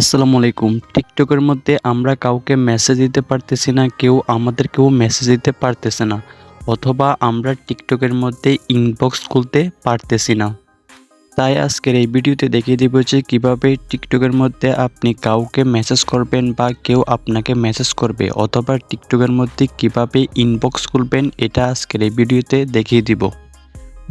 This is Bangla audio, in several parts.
আসসালামু আলাইকুম। টিকটকের মধ্যে আমরা কাউকে মেসেজ দিতে পারতেছি না, কেউ আমাদেরকেও মেসেজ দিতে পারতেছে না, অথবা আমরা টিকটকের মধ্যে ইনবক্স খুলতে পারতেছি না। তাই আজকের এই ভিডিওতে দেখিয়ে দিব যে কীভাবে টিকটকের মধ্যে আপনি কাউকে মেসেজ করবেন বা কেউ আপনাকে মেসেজ করবে, অথবা টিকটকের মধ্যে কীভাবে ইনবক্স খুলবেন, এটা আজকের এই ভিডিওতে দেখিয়ে দিব।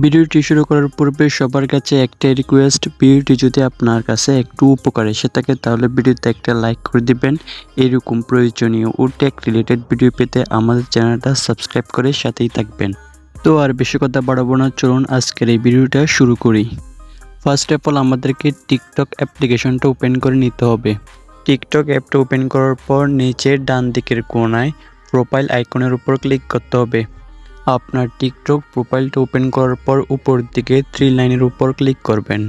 ভিডিওটি শুরু করার পূর্বে সবার কাছে একটা রিকোয়েস্ট ভিডিওটি যদি আপনার কাছে একটু উপকার এসে থাকে, তাহলে ভিডিওতে একটা লাইক করে দিবেন। এরকম প্রয়োজনীয় ও টেক রিলেটেড ভিডিও পেতে আমাদের চ্যানেলটা সাবস্ক্রাইব করে সাথেই থাকবেন। তো আর বেশি কথা বাড়াবো না, চলুন আজকের এই ভিডিওটা শুরু করি। ফার্স্ট অফ অল আমাদেরকে টিকটক অ্যাপ্লিকেশনটা ওপেন করে নিতে হবে। টিকটক অ্যাপটা ওপেন করার পর নিচের ডান দিকের কোনায় প্রোফাইল আইকনের উপর ক্লিক করতে হবে। আপনার টিকটক প্রোফাইলটা ওপেন করার পর উপর দিকে থ্রি লাইনের উপর ক্লিক করবেন।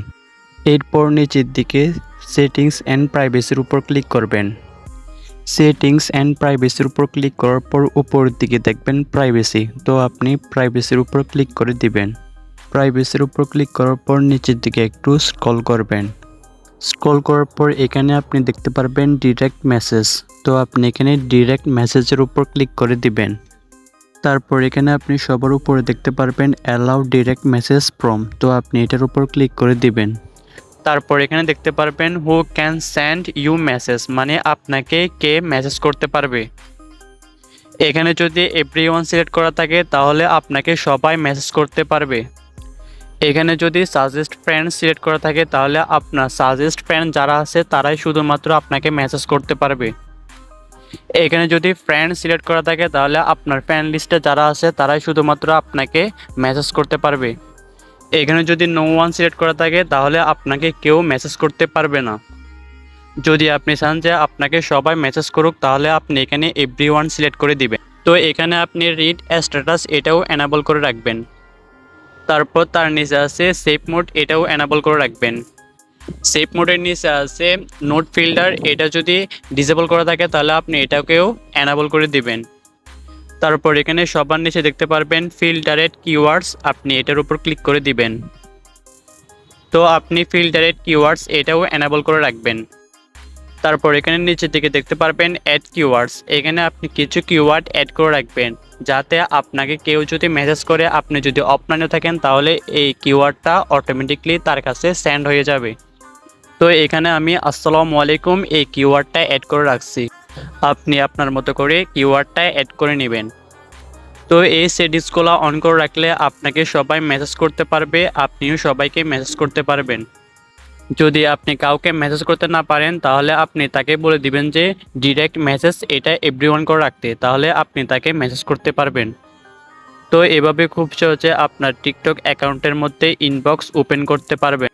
এরপর নিচের দিকে সেটিংস অ্যান্ড প্রাইভেসির উপর ক্লিক করবেন। সেটিংস অ্যান্ড প্রাইভেসির উপর ক্লিক করার পর উপর দিকে দেখবেন প্রাইভেসি তো আপনি প্রাইভেসির উপর ক্লিক করে দিবেন। প্রাইভেসির উপর ক্লিক করার পর নিচের দিকে একটু স্ক্রল করবেন। স্ক্রল করার পর এখানে আপনি দেখতে পারবেন ডিরেক্ট মেসেজ তো আপনি এখানে ডিরেক্ট মেসেজের উপর ক্লিক করে দিবেন। তারপর এখানে আপনি সবার উপরে দেখতে পারবেন অ্যালাউ ডিরেক্ট মেসেজ ফ্রম তো আপনি এটার উপর ক্লিক করে দিবেন। তারপর এখানে দেখতে পারবেন who can send you message মানে আপনাকে কে মেসেজ করতে পারবে। এখানে যদি এভরি ওয়ান সিলেক্ট করা থাকে, তাহলে আপনাকে সবাই মেসেজ করতে পারবে। এখানে যদি সাজেস্ট ফ্রেন্ড সিলেক্ট করা থাকে, তাহলে আপনার সাজেস্ট ফ্রেন্ড যারা আছে, তারাই শুধুমাত্র আপনাকে মেসেজ করতে পারবে। এখানে যদি ফ্রেন্ড সিলেক্ট করা থাকে, তাহলে আপনার ফ্রেন্ড লিস্টে যারা আছে, তারাই শুধুমাত্র আপনাকে মেসেজ করতে পারবে। এখানে যদি নো ওয়ান সিলেক্ট করা থাকে, তাহলে আপনাকে কেউ মেসেজ করতে পারবে না। যদি আপনি চান যে আপনাকে সবাই মেসেজ করুক, তাহলে আপনি এখানে এভরি ওয়ান সিলেক্ট করে দিবেন। তো এখানে আপনি রিড স্ট্যাটাস এটাও এনাবল করে রাখবেন। তারপর তার নিচে আছে সেফ মোড এটাও এনাবল করে রাখবেন। সেফ মোডের নিচে আছে নোট ফিল্টার এটা যদি ডিসেবল করা থাকে তাহলে আপনি এটাকেও অ্যানাবল করে দিবেন। তারপর এখানে সবার নিচে দেখতে পারবেন ফিল্টারেড কিওয়ার্ডস আপনি এটার উপর ক্লিক করে দিবেন। তো আপনি ফিল্টারেড কিওয়ার্ডস এটাও অ্যানাবল করে রাখবেন। তারপর এখানে নিচের দিকে দেখতে পারবেন অ্যাড কিওয়ার্ডস এখানে আপনি কিছু কিওয়ার্ড অ্যাড করে রাখবেন, যাতে আপনাকে কেউ যদি মেসেজ করে, আপনি যদি অফলাইনে থাকেন, তাহলে এই কিওয়ার্ডটা অটোমেটিকলি তার কাছে সেন্ড হয়ে যাবে। তো এখানে আমি আসসালামু আলাইকুম, এই কিওয়ার্ডটা অ্যাড করে রাখছি। আপনি আপনার মতো করে কিওয়ার্ডটা অ্যাড করে নেবেন। তো এই সেটিংসগুলো অন করে রাখলে আপনাকে সবাই মেসেজ করতে পারবে, আপনিও সবাইকে মেসেজ করতে পারবেন। যদি আপনি কাউকে মেসেজ করতে না পারেন, তাহলে আপনি তাকে বলে দিবেন যে ডিরেক্ট মেসেজ এটা এভরিওয়ান করে রাখতে। তাহলে আপনি তাকে মেসেজ করতে পারবেন। তো এভাবে খুব সহজে আপনার টিকটক অ্যাকাউন্টের মধ্যে ইনবক্স ওপেন করতে পারবেন।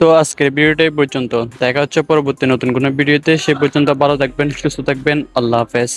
তো আজকের ভিডিওটাই পর্যন্ত। দেখা হচ্ছে পরবর্তী নতুন কোনো ভিডিওতে। সে পর্যন্ত ভালো থাকবেন, সুস্থ থাকবেন। আল্লাহ হাফেজ।